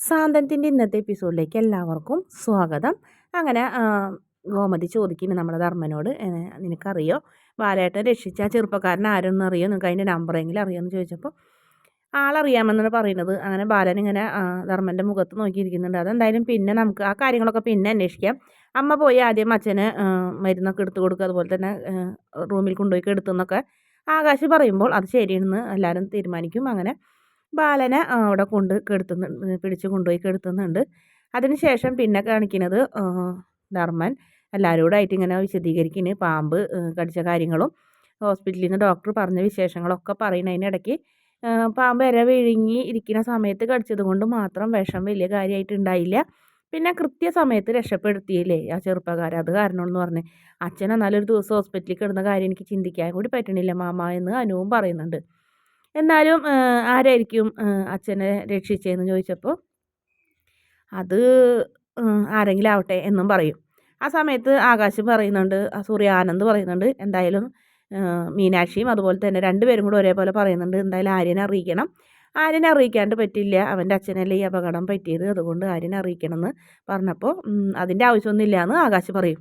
സാന്തനത്തിന്റെ ഇന്നത്തെ എപ്പിസോഡിലേക്ക് എല്ലാവർക്കും സ്വാഗതം. അങ്ങനെ ഗോമതി ചോദിക്കുന്നു നമ്മുടെ ധർമ്മനോട് നിനക്കറിയോ? ബാലേട്ടൻ രക്ഷിച്ച ആ ചെറുപ്പക്കാരൻ ആരെന്ന് അറിയോ? നിങ്ങൾക്ക് അതിന്റെ നമ്പറെങ്കിലും അറിയുമെന്ന് ചോദിച്ചപ്പോൾ ആളറിയാമെന്നാണ് പറയുന്നത്. അങ്ങനെ ബാലൻ ഇങ്ങനെ ധർമ്മന്റെ മുഖത്ത് നോക്കിയിരിക്കുന്നുണ്ട്. അതെന്തായാലും പിന്നെ നമുക്ക് ആ കാര്യങ്ങളൊക്കെ പിന്നെ അന്വേഷിക്കാം. അമ്മ പോയി ആദ്യം അച്ഛന് മരുന്നൊക്കെ എടുത്തു കൊടുക്കുക അതുപോലെ തന്നെ റൂമിൽ കൊണ്ടുപോയി കെടുത്തുന്നൊക്കെ ആകാശ് പറയുമ്പോൾ അത് ശരിയെന്ന് എല്ലാവരും തീരുമാനിക്കും. അങ്ങനെ ബാലനെ അവിടെ കൊണ്ട് കെടുത്തുന്നു പിടിച്ച് കൊണ്ടുപോയി കെടുത്തുന്നുണ്ട്. അതിനുശേഷം പിന്നെ കാണിക്കുന്നത് ധർമ്മൻ എല്ലാവരും എല്ലാവരോടായിട്ട് ഇങ്ങനെ വിശദീകരിക്കുന്നു പാമ്പ് കടിച്ച കാര്യങ്ങളും ഹോസ്പിറ്റലിൽ നിന്ന് ഡോക്ടർ പറഞ്ഞ വിശേഷങ്ങളൊക്കെ പറയുന്നതിനിടയ്ക്ക് പാമ്പ് ഇര വിഴുങ്ങി ഇരിക്കുന്ന സമയത്ത് കടിച്ചത് കൊണ്ട് മാത്രം വിഷം വലിയ കാര്യമായിട്ട് ഉണ്ടായില്ല. പിന്നെ കൃത്യസമയത്ത് രക്ഷപ്പെടുത്തിയില്ലേ ആ ചെറുപ്പക്കാരൻ അത് കാരണമെന്ന് പറഞ്ഞ്. അച്ഛൻ എന്നാലൊരു ദിവസം ഹോസ്പിറ്റലിൽ കിടന്ന കാര്യം എനിക്ക് ചിന്തിക്കാൻ കൂടി പറ്റണില്ല മാമ എന്ന് അനുവും പറയുന്നുണ്ട്. എന്നാലും ആരായിരിക്കും അച്ഛനെ രക്ഷിച്ചതെന്ന് ചോദിച്ചപ്പോൾ അത് ആരെങ്കിലും ആവട്ടെ എന്നും പറയും. ആ സമയത്ത് ആകാശ് പറയുന്നുണ്ട് സൂര്യ ആനന്ദ് പറയുന്നുണ്ട് എന്തായാലും മീനാക്ഷിയും അതുപോലെ തന്നെ രണ്ടുപേരും കൂടെ ഒരേപോലെ പറയുന്നുണ്ട് എന്തായാലും ആര്യനെ അറിയിക്കണം. ആര്യനെ അറിയിക്കാണ്ട് പറ്റില്ല. അവന്റെ അച്ഛനല്ലേ ഈ അപകടം പറ്റിയത്. അതുകൊണ്ട് ആര്യനെ അറിയിക്കണം എന്ന് പറഞ്ഞപ്പോൾ അതിന്റെ ആവശ്യമൊന്നുമില്ല എന്ന് ആകാശ് പറയും.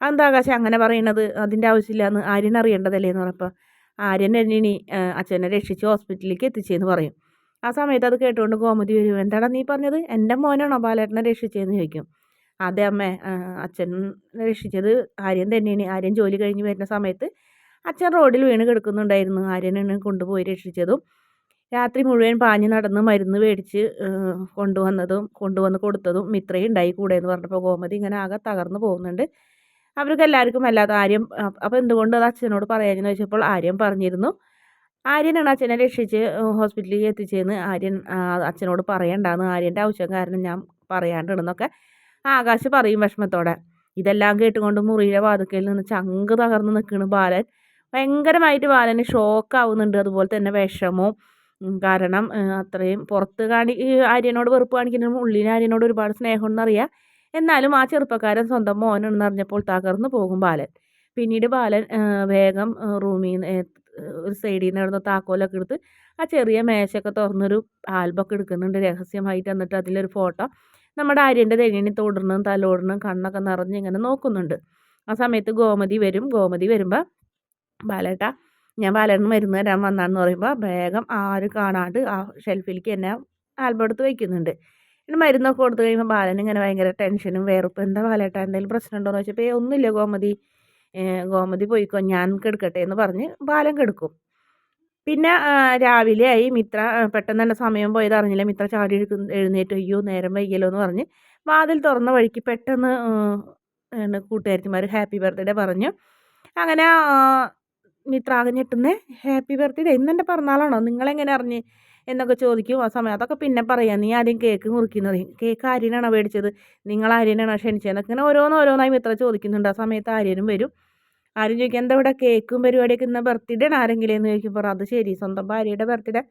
അതെന്താ ആകാശം അങ്ങനെ പറയണത്? അതിന്റെ ആവശ്യമില്ല എന്ന് ആര്യനെ അറിയേണ്ടതല്ലേ എന്ന് പറഞ്ഞപ്പോൾ ആര്യൻ ഇനി അച്ഛനെ രക്ഷിച്ച് ഹോസ്പിറ്റലിലേക്ക് എത്തിച്ചെന്ന് പറയും. ആ സമയത്ത് അത് കേട്ടുകൊണ്ട് ഗോമതി വരും. എന്താണ് നീ പറഞ്ഞത്? എന്റെ മോനാണോ ബാലേട്ടനെ രക്ഷിച്ചതെന്ന് ചോദിക്കും. അതെ അമ്മേ അച്ഛൻ രക്ഷിച്ചത് ആര്യൻ തന്നെയാണ്. ആര്യൻ ജോലി കഴിഞ്ഞ് വരുന്ന സമയത്ത് അച്ഛൻ റോഡിൽ വീണ് കിടക്കുന്നുണ്ടായിരുന്നു. ആര്യനാണ് കൊണ്ടുപോയി രക്ഷിച്ചതും രാത്രി മുഴുവൻ പാഞ്ഞു നടന്ന് മരുന്ന് മേടിച്ച് കൊണ്ടുവന്നതും കൊണ്ടുവന്ന് കൊടുത്തതും മിത്രയും ഉണ്ടായി കൂടെ എന്ന് പറഞ്ഞപ്പോൾ ഗോമതി ഇങ്ങനെ ആകെ തകർന്നു പോകുന്നുണ്ട്. അവർക്ക് എല്ലാവർക്കും അല്ലാതെ ആര്യം അപ്പോൾ എന്തുകൊണ്ട് അത് അച്ഛനോട് പറയാമെന്ന് ചോദിച്ചപ്പോൾ ആര്യം പറഞ്ഞിരുന്നു. ആര്യനാണ് അച്ഛനെ രക്ഷിച്ച് ഹോസ്പിറ്റലിൽ എത്തിച്ചതെന്ന് ആര്യൻ അച്ഛനോട് പറയണ്ടാന്ന് ആര്യന്റെ ആവശ്യം കാരണം ഞാൻ പറയാണ്ടിടുന്നൊക്കെ ആകാശ് പറയും വിഷമത്തോടെ. ഇതെല്ലാം കേട്ടുകൊണ്ട് മുറിയിലെ വാതുക്കയിൽ നിന്ന് ചങ്ക് തകർന്ന് നിൽക്കുന്നു ബാലൻ. ഭയങ്കരമായിട്ട് ബാലന് ഷോക്കാവുന്നുണ്ട്. അതുപോലെ തന്നെ വിഷമവും. കാരണം അത്രയും പുറത്ത് കാണി ആര്യനോട് വെറുപ്പ് കാണിക്കുന്ന ഉള്ളിൽ ആര്യനോട് ഒരുപാട് സ്നേഹമുണ്ടെന്നറിയാം. എന്നാലും ആ ചെറുപ്പക്കാരൻ സ്വന്തം മോനാണെന്ന് അറിഞ്ഞപ്പോൾ തകർന്നു പോകും ബാലൻ. പിന്നീട് ബാലൻ വേഗം റൂമിൽ നിന്ന് ഒരു സൈഡിൽ നിന്ന് ഇടുന്ന താക്കോലൊക്കെ എടുത്ത് ആ ചെറിയ മേശയൊക്കെ തുറന്നൊരു ആൽബമൊക്കെ എടുക്കുന്നുണ്ട് രഹസ്യമായിട്ട്. എന്നിട്ട് അതിലൊരു ഫോട്ടോ നമ്മുടെ ആര്യന്റെ തെങ്ങിനി തൊടണം തലോടണം കണ്ണൊക്കെ നിറഞ്ഞ് ഇങ്ങനെ നോക്കുന്നുണ്ട്. ആ സമയത്ത് ഗോമതി വരും. ഗോമതി വരുമ്പോൾ ബാലേട്ട ഞാൻ ബാലേട്ടന് മരുന്ന് തരാൻ വന്നാന്ന് പറയുമ്പോൾ വേഗം ആരും കാണാണ്ട് ആ ഷെൽഫിലേക്ക് എന്നെ ആൽബം എടുത്ത് വയ്ക്കുന്നുണ്ട്. പിന്നെ മരുന്നൊക്കെ കൊടുത്തു കഴിയുമ്പോൾ ബാലൻ ഇങ്ങനെ ഭയങ്കര ടെൻഷനും വേറെ എന്താ ബാലേട്ടാ എന്തെങ്കിലും പ്രശ്നം ഉണ്ടോ എന്ന് വെച്ചപ്പോൾ ഒന്നുമില്ല ഗോമതി. ഗോമതി പോയിക്കോ ഞാൻ കെടുക്കട്ടെ എന്ന് പറഞ്ഞ് ബാലൻ കെടുക്കും. പിന്നെ രാവിലെ ആയി മിത്ര പെട്ടെന്ന് തന്നെ സമയം പോയത് അറിഞ്ഞില്ല. മിത്ര ചാടി എഴുന്നേറ്റ്. അയ്യോ നേരം വൈകിയല്ലോ എന്ന് പറഞ്ഞ് വാതിൽ തുറന്ന വഴിക്ക് പെട്ടെന്ന് കൂട്ടുകാരിമാർ ഹാപ്പി ബർത്ത്ഡേ പറഞ്ഞു അങ്ങനെ മിത്ര ആകെ ഞെട്ടുന്നേ ഹാപ്പി ബർത്ത്ഡേ ഇന്നെന്റെ പിറന്നാളാണോ? നിങ്ങളെങ്ങനെ അറിഞ്ഞ്? എന്നൊക്കെ ചോദിക്കും ആ സമയം. അതൊക്കെ പിന്നെ പറയാം. നീ ആദ്യം കേക്ക് മുറിക്കുന്നത് കേക്ക് ആര്യനാണോ മേടിച്ചത്? നിങ്ങൾ ആര്യനാണോ ക്ഷണിച്ചതെന്നൊക്കെ ഇങ്ങനെ ഓരോന്നോരോന്നായി മിത്ര ചോദിക്കുന്നുണ്ട്. ആ സമയത്ത് ആര്യനും വരും. ആരും ചോദിക്കും എന്താ ഇവിടെ കേക്കും പരിപാടിയൊക്കെ ഇന്ന് ബർത്ത്ഡേ ആണ് ആരെങ്കിലും എന്ന് ചോദിക്കുമ്പോൾ അത് ശരി. സ്വന്തം ഭാര്യയുടെ ബർത്ത്ഡേ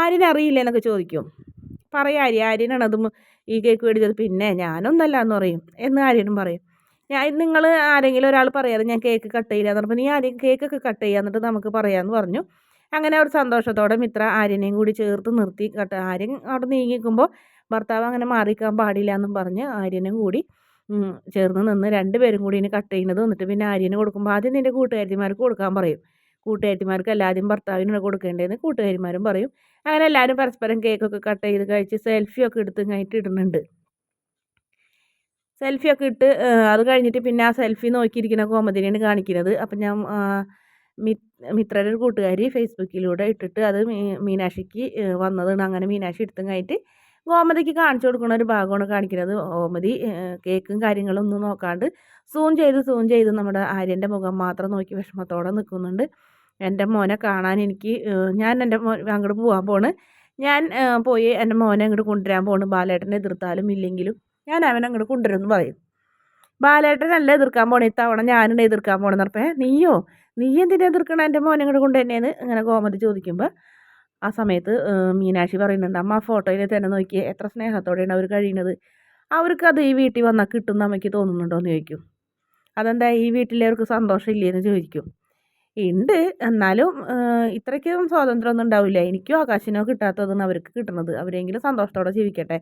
ആര്യനെ അറിയില്ല എന്നൊക്കെ ചോദിക്കും. പറയാം ആര്യ ആര്യനാണ് അതും ഈ കേക്ക് മേടിച്ചത്. പിന്നെ ഞാനൊന്നല്ല എന്ന് പറയും എന്ന് ആര്യനും പറയും. ഞാൻ നിങ്ങൾ ആരെങ്കിലും ഒരാൾ പറയാതെ ഞാൻ കേക്ക് കട്ട് ചെയ്യില്ല എന്ന് പറഞ്ഞപ്പോൾ നീ ആരെയും കേക്കൊക്കെ കട്ട് ചെയ്യുക എന്നിട്ട് നമുക്ക് പറയാമെന്ന് പറഞ്ഞു. അങ്ങനെ ഒരു സന്തോഷത്തോടെ മിത്ര ആര്യനെയും കൂടി ചേർത്ത് നിർത്തി. കട്ട് ആര്യൻ അവിടെ നീങ്ങിക്കുമ്പോൾ ഭർത്താവ് അങ്ങനെ മാറിക്കാൻ പാടില്ല എന്നും പറഞ്ഞ് ആര്യനും കൂടി ചേർന്ന് നിന്ന് രണ്ടുപേരും കൂടി ഇനി കട്ട് ചെയ്യുന്നത് എന്നിട്ട് പിന്നെ ആര്യന് കൊടുക്കുമ്പോൾ ആദ്യം നിന്റെ കൂട്ടുകാരിമാർക്ക് കൊടുക്കാൻ പറയും. കൂട്ടുകാരിമാർക്ക് എല്ലാവരും ഭർത്താവിനാണ് കൊടുക്കേണ്ടതെന്ന് കൂട്ടുകാരിമാരും പറയും. അങ്ങനെ എല്ലാവരും പരസ്പരം കേക്കൊക്കെ കട്ട് ചെയ്ത് കഴിച്ച് സെൽഫിയൊക്കെ എടുത്ത് കഴിഞ്ഞിട്ട് ഇടുന്നുണ്ട്. സെൽഫിയൊക്കെ ഇട്ട് അത് കഴിഞ്ഞിട്ട് പിന്നെ ആ സെൽഫി നോക്കിയിരിക്കുന്ന കോമതിനെയാണ് കാണിക്കുന്നത്. അപ്പം ഞാൻ മിത്രയുടെ ഒരു കൂട്ടുകാരി ഫേസ്ബുക്കിലൂടെ ഇട്ടിട്ട് അത് മീനാക്ഷിക്ക് വന്നതാണ്. അങ്ങനെ മീനാക്ഷി എടുത്തും കഴിഞ്ഞിട്ട് ഗോമതിക്ക് കാണിച്ചു കൊടുക്കുന്ന ഒരു ഭാഗമാണ് കാണിക്കുന്നത്. ഗോമതി കേക്കും കാര്യങ്ങളും ഒന്നും നോക്കാണ്ട് സൂം ചെയ്ത് സൂം ചെയ്ത് നമ്മുടെ ആര്യന്റെ മുഖം മാത്രം നോക്കി വിഷമത്തോടെ നിൽക്കുന്നുണ്ട്. എന്റെ മോനെ കാണാൻ എനിക്ക് ഞാൻ എന്റെ മോ അങ്ങോട്ട് പോകാൻ പോണ്. ഞാൻ പോയി എന്റെ മോനെ അങ്ങോട്ട് കൊണ്ടുവരാൻ പോണ്. ബാലേട്ടനെ എതിർത്താലും ഇല്ലെങ്കിലും. ഞാൻ അവൻ അങ്ങോട്ട് കൊണ്ടുവരുമെന്ന് പറയും. ബാലേട്ടനല്ല എതിർക്കാൻ പോണേ ഇത്തവണ ഞാനുണ്ട് എതിർക്കാൻ പോണെന്ന് പറഞ്ഞേ നീയോ? നീ എന്തിനാ എതിർക്കണം? എന്റെ മോനെ ഇങ്ങോട്ട് കൊണ്ടുതന്നെയെന്ന് അങ്ങനെ ഗോമതി ചോദിക്കുമ്പോൾ ആ സമയത്ത് മീനാക്ഷി പറയുന്നുണ്ട് അമ്മ ആ ഫോട്ടോയിൽ തന്നെ നോക്കിയേ എത്ര സ്നേഹത്തോടെയാണ് അവർ കഴിയുന്നത് അവർക്ക് അത് ഈ വീട്ടിൽ വന്നാൽ കിട്ടും അമ്മയ്ക്ക് തോന്നുന്നുണ്ടോ എന്ന് ചോദിക്കും. അതെന്താ ഈ വീട്ടിലെ അവർക്ക് സന്തോഷം ഇല്ലേന്ന് ചോദിക്കും. ഉണ്ട് എന്നാലും ഇത്രയ്ക്കും സ്വാതന്ത്ര്യമൊന്നും ഉണ്ടാവില്ല. എനിക്കോ ആകാശിനോ കിട്ടാത്തതെന്ന് അവർക്ക് കിട്ടുന്നത് അവരെങ്കിലും സന്തോഷത്തോടെ ജീവിക്കട്ടെ.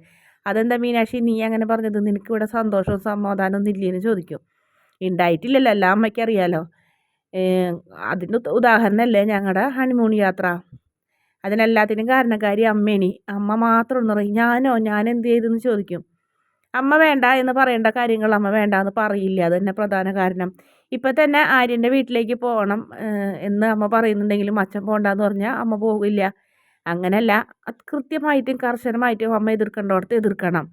അതെന്താ മീനാക്ഷി നീ അങ്ങനെ പറഞ്ഞത് നിനക്ക് ഇവിടെ സന്തോഷവും സമാധാനമൊന്നും ഇല്ലേന്ന് ചോദിക്കും. ഉണ്ടായിട്ടില്ലല്ലോ എല്ലാ അമ്മയ്ക്ക് അറിയാലോ. അതിന്റെ ഉദാഹരണമല്ലേ ഞങ്ങളുടെ ഹണിമൂൺ യാത്ര? അതിനെല്ലാത്തിനും കാരണക്കാരി അമ്മേനി അമ്മ മാത്രം ഒന്ന് പറയും. ഞാനോ ഞാൻ എന്ത് ചെയ്തെന്ന് ചോദിക്കും. അമ്മ വേണ്ട എന്ന് പറയേണ്ട കാര്യങ്ങൾ അമ്മ വേണ്ട എന്ന് പറയില്ല. അത് തന്നെ പ്രധാന കാരണം. ഇപ്പം തന്നെ ആര്യന്റെ വീട്ടിലേക്ക് പോകണം എന്ന് അമ്മ പറയുന്നുണ്ടെങ്കിലും അച്ഛൻ പോകണ്ടെന്ന് പറഞ്ഞാൽ അമ്മ പോകില്ല അങ്ങനെയല്ല കൃത്യമായിട്ടും കർശനമായിട്ടും അമ്മ എതിർക്കേണ്ടോടത്ത് എതിർക്കണം.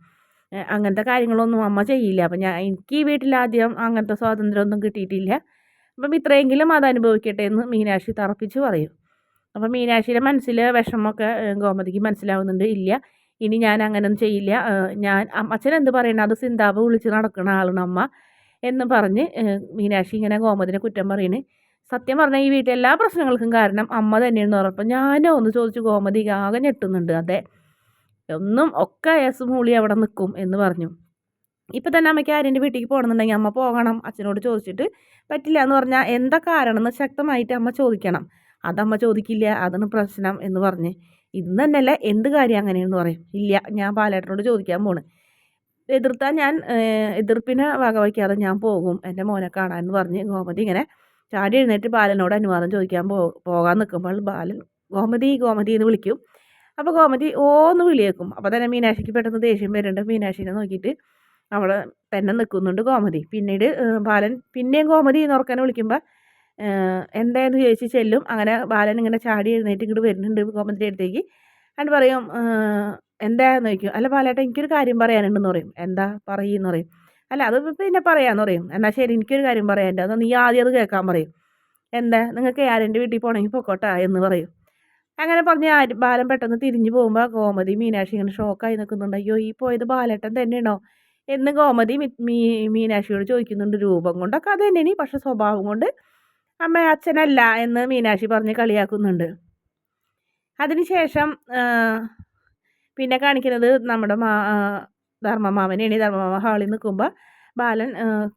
അങ്ങനത്തെ കാര്യങ്ങളൊന്നും അമ്മ ചെയ്യില്ല. അപ്പം ഞാൻ എനിക്ക് ഈ വീട്ടിൽ ആദ്യം അങ്ങനത്തെ സ്വാതന്ത്ര്യമൊന്നും കിട്ടിയിട്ടില്ല. അപ്പം ഇത്രയെങ്കിലും അത് അനുഭവിക്കട്ടെ എന്ന് മീനാക്ഷി തറപ്പിച്ച് പറയും. അപ്പം മീനാക്ഷിയുടെ മനസ്സിൽ വിഷമമൊക്കെ ഗോമതിക്ക് മനസ്സിലാവുന്നുണ്ട്. ഇല്ല ഇനി ഞാൻ അങ്ങനെയൊന്നും ചെയ്യില്ല. ഞാൻ അച്ഛൻ എന്ത് പറയണ? അത് സിന്താബ് വിളിച്ച് നടക്കുന്ന ആളാണ് അമ്മ എന്ന് പറഞ്ഞ് മീനാക്ഷി ഇങ്ങനെ ഗോമതിനെ കുറ്റം പറയുന്നത് സത്യം പറഞ്ഞാൽ ഈ വീട്ടിലെ എല്ലാ പ്രശ്നങ്ങൾക്കും കാരണം അമ്മ തന്നെയാണെന്ന് പറഞ്ഞപ്പോൾ ഞാനോ ഒന്ന് ചോദിച്ചു ഗോമതി ആകെ ഞെട്ടുന്നുണ്ട്. അതെ. ഒന്നും ഒക്കെ എസ് മൂളി അവിടെ നിൽക്കും എന്ന് പറഞ്ഞു. ഇപ്പം തന്നെ അമ്മയ്ക്ക് ആര്യന്റെ വീട്ടിലേക്ക് പോകണമെന്നുണ്ടെങ്കിൽ അമ്മ പോകണം അച്ഛനോട് ചോദിച്ചിട്ട് പറ്റില്ല എന്ന് പറഞ്ഞാൽ എന്താ കാരണം എന്ന് ശക്തമായിട്ട് അമ്മ ചോദിക്കണം. അതമ്മ ചോദിക്കില്ല അതാണ് പ്രശ്നം എന്ന് പറഞ്ഞ്. ഇന്ന് തന്നെയല്ല എന്ത് കാര്യം അങ്ങനെയെന്ന് പറയും. ഇല്ല ഞാൻ പാലേട്ടനോട് ചോദിക്കാൻ പോണ്. എതിർത്താൽ ഞാൻ എതിർപ്പിനെ വകവയ്ക്കാതെ ഞാൻ പോകും എന്റെ മോനെ കാണാൻ എന്ന് പറഞ്ഞ് ഗോമതി ഇങ്ങനെ ചാടി എഴുന്നേറ്റ് ബാലനോട് അനുവാദം ചോദിക്കാൻ പോ പോകാൻ നിൽക്കുമ്പോൾ ബാലൻ ഗോമതി ഗോമതി എന്ന് വിളിക്കും. അപ്പോൾ ഗോമതി എന്ന് വിളിയേക്കും. അപ്പോൾ തന്നെ മീനാക്ഷിക്ക് പെട്ടെന്ന് ദേഷ്യം വരുന്നുണ്ട്. മീനാക്ഷിനെ നോക്കിയിട്ട് അവിടെ തന്നെ നിൽക്കുന്നുണ്ട് ഗോമതി. പിന്നീട് ബാലൻ പിന്നെയും ഗോമതി എന്ന് ഉറക്കനെ വിളിക്കുമ്പോൾ എന്തായെന്ന് ചോദിച്ച് ചെല്ലും. അങ്ങനെ ബാലൻ ഇങ്ങനെ ചാടി എഴുന്നേറ്റ് ഇങ്ങോട്ട് വരുന്നുണ്ട് ഗോമതിന്റെ അടുത്തേക്ക്. അണ്ട് പറയും എന്താന്ന് ചോദിക്കും? അല്ല ബാലേട്ട എനിക്കൊരു കാര്യം പറയാനുണ്ടെന്ന് പറയും. എന്താ? പറയുമെന്ന് പറയും. അല്ല അത് പിന്നെ പറയാമെന്ന് പറയും. എന്നാൽ ശരി എനിക്കൊരു കാര്യം പറയാനുണ്ട്. അത് നീ ആദ്യം അത് കേൾക്കാൻ പറയും. എന്താ? നിങ്ങൾക്ക് ആരെന്റെ വീട്ടിൽ പോകണമെങ്കിൽ പൊക്കോട്ടാ എന്ന് പറയും. അങ്ങനെ പറഞ്ഞ് ബാലം പെട്ടെന്ന് തിരിഞ്ഞു പോകുമ്പോൾ ഗോമതി മീനാക്ഷി ഇങ്ങനെ ഷോക്കായി നിൽക്കുന്നുണ്ട്. അയ്യോ ഈ പോയത് ബാലേട്ടൻ തന്നെയാണോ? എന്ന് ഗോമതി മീ മീനാക്ഷിയോട് ചോദിക്കുന്നുണ്ട്. രൂപം കൊണ്ടൊക്കെ അത് തന്നെയാണ്. പക്ഷെ സ്വഭാവം കൊണ്ട് അമ്മ അച്ഛനല്ല എന്ന് മീനാക്ഷി പറഞ്ഞ് കളിയാക്കുന്നുണ്ട്. അതിനുശേഷം പിന്നെ കാണിക്കുന്നത് നമ്മുടെ മാ ധർമ്മമാവനെയാണ് ധർമ്മമാവ ഹാളിൽ നിൽക്കുമ്പോൾ ബാലൻ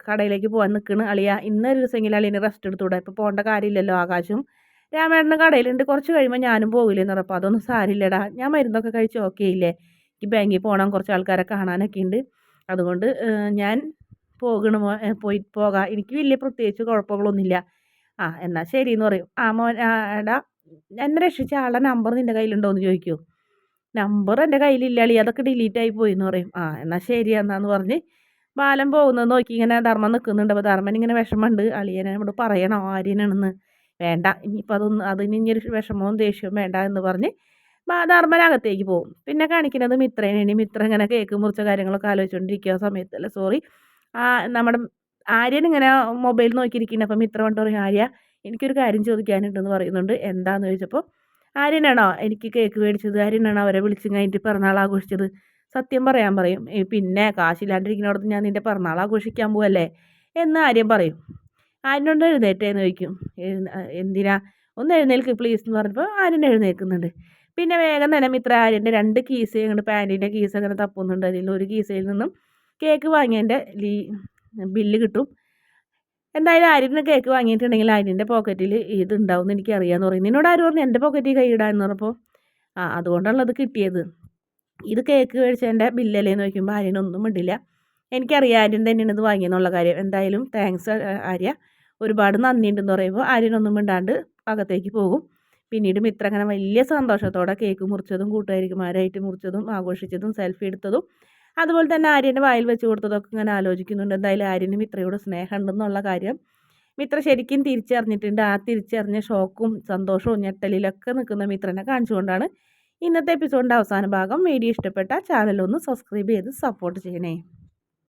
കടയിലേക്ക് പോകാൻ നിൽക്കണ്. അളിയ ഇന്നൊരു ദിവസമെങ്കിലും അളിയന് റെസ്റ്റ് എടുത്തൂടെ? ഇപ്പോൾ പോകേണ്ട കാര്യമില്ലല്ലോ ആകാശം. രാമേട്ടന് കടയിലുണ്ട്. കുറച്ച് കഴിയുമ്പോൾ ഞാനും പോകില്ലെന്ന് പറഞ്ഞപ്പോൾ അതൊന്നും സാരില്ലടാ. ഞാൻ മരുന്നൊക്കെ കഴിച്ച് ഓക്കെ ഇല്ലേ? എനിക്ക് ബാങ്കിൽ പോകണം കുറച്ച് ആൾക്കാരെ കാണാനൊക്കെ ഉണ്ട് അതുകൊണ്ട് ഞാൻ പോകണ പോയി പോകാം. എനിക്ക് വലിയ പ്രത്യേകിച്ച് കുഴപ്പങ്ങളൊന്നുമില്ല. ആ എന്നാൽ ശരി എന്ന് പറയും. ആ മോൻ എടാ എന്നെ രക്ഷിച്ച ആളുടെ നമ്പർ നിന്റെ കയ്യിലുണ്ടോ എന്ന് ചോദിക്കൂ. നമ്പർ എന്റെ കയ്യിലില്ല അളി. അതൊക്കെ ഡിലീറ്റ് ആയി പോയി എന്ന് പറയും. ആ എന്നാൽ ശരി എന്നാന്ന് പറഞ്ഞ് ബാലൻ പോകുന്നത് നോക്കി. ഇങ്ങനെ ധർമ്മം നിൽക്കുന്നുണ്ട് അപ്പോൾ ധർമ്മൻ ഇങ്ങനെ വിഷമമുണ്ട്. അളിയനെ ഇവിടെ പറയണോ ആര്യനാണെന്ന്. വേണ്ട. ഇനിയിപ്പോൾ അതൊന്നും അതിന് ഇനിയൊരു വിഷമവും ദേഷ്യവും വേണ്ട എന്ന് പറഞ്ഞ് ധർമ്മനകത്തേക്ക് പോകും. പിന്നെ കാണിക്കുന്നത് മിത്രേനാണ് മിത്ര ഇങ്ങനെ കേക്ക് മുറിച്ച കാര്യങ്ങളൊക്കെ ആലോചിച്ചുകൊണ്ടിരിക്കുക സമയത്തല്ല? സോറി ആ നമ്മുടെ ആര്യൻ ഇങ്ങനെ മൊബൈൽ നോക്കിയിരിക്കുന്നുണ്ട് അപ്പം മിത്ര കൊണ്ട് പറയും ആര്യ എനിക്കൊരു കാര്യം ചോദിക്കാനുണ്ടെന്ന് പറയുന്നുണ്ട്. എന്താന്ന് ചോദിച്ചപ്പോൾ ആര്യനാണോ എനിക്ക് കേക്ക് മേടിച്ചത്? ആര്യനാണോ അവരെ വിളിച്ച് കഴിഞ്ഞിട്ട് പിറന്നാൾ ആഘോഷിച്ചത്? സത്യം പറയാൻ പറയും. പിന്നെ കാശില്ലാണ്ടിരിക്കുന്നിടത്ത് ഞാൻ നിന്റെ പിറന്നാൾ ആഘോഷിക്കാൻ പോവല്ലേ? എന്ന് ആര്യം പറയും. ആര്യനോട് എഴുന്നേറ്റേന്ന് ചോദിക്കും. എന്തിനാ? ഒന്ന് എഴുന്നേൽക്ക് പ്ലീസ് എന്ന് പറഞ്ഞപ്പോൾ ആര്യൻ എഴുന്നേൽക്കുന്നുണ്ട്. പിന്നെ വേഗം തന്നെ മിത്ര ആര്യന്റെ രണ്ട് കീസ് അങ്ങോട്ട് പാന്റിന്റെ കീസ് അങ്ങനെ തപ്പുന്നുണ്ട്. അതിൽ ഒരു കീസയിൽ നിന്നും കേക്ക് വാങ്ങിയതിന്റെ ലീ ബില്ല് കിട്ടും. എന്തായാലും ആര്യന് കേക്ക് വാങ്ങിയിട്ടുണ്ടെങ്കിൽ ആര്യന്റെ പോക്കറ്റിൽ ഇത് ഉണ്ടാവും എന്ന് എനിക്കറിയാമെന്ന് പറയും. നിന്നോട് ആര് പറഞ്ഞു എന്റെ പോക്കറ്റിൽ കൈ ഇടാന്ന് പറഞ്ഞപ്പോൾ? ആ അത് കിട്ടിയത്. ഇത് കേക്ക് മേടിച്ചതിന്റെ ബില്ലല്ലേ എന്ന് ചോദിക്കുമ്പോൾ ആര്യനൊന്നും ഇടില്ല എനിക്കറിയാം ആര്യൻ തന്നെയാണ് ഇത് വാങ്ങിയെന്നുള്ള കാര്യം. എന്തായാലും താങ്ക്സ് ആര്യ. ഒരുപാട് നന്ദിയുണ്ടെന്ന് പറയുമ്പോൾ ആര്യനൊന്നും മിണ്ടാണ്ട് അകത്തേക്ക് പോകും. പിന്നീട് മിത്ര അങ്ങനെ വലിയ സന്തോഷത്തോടെ കേക്ക് മുറിച്ചതും കൂട്ടുകാരിക്കുമാരായിട്ട് മുറിച്ചതും ആഘോഷിച്ചതും സെൽഫി എടുത്തതും അതുപോലെ തന്നെ ആര്യന്റെ വായിൽ വെച്ച് കൊടുത്തതൊക്കെ ഇങ്ങനെ ആലോചിക്കുന്നുണ്ട്. എന്തായാലും ആര്യന് മിത്രയോട് സ്നേഹമുണ്ടെന്നുള്ള കാര്യം. മിത്ര ശരിക്കും തിരിച്ചറിഞ്ഞിട്ടുണ്ട്. ആ തിരിച്ചറിഞ്ഞ ഷോക്കും സന്തോഷവും ഞെട്ടലിലൊക്കെ നിൽക്കുന്ന മിത്രനെ കാണിച്ചുകൊണ്ടാണ് ഇന്നത്തെ എപ്പിസോഡിന്റെ അവസാന ഭാഗം. വീഡിയോ ഇഷ്ടപ്പെട്ട ചാനലൊന്ന് സബ്സ്ക്രൈബ് ചെയ്ത് സപ്പോർട്ട് ചെയ്യണേ.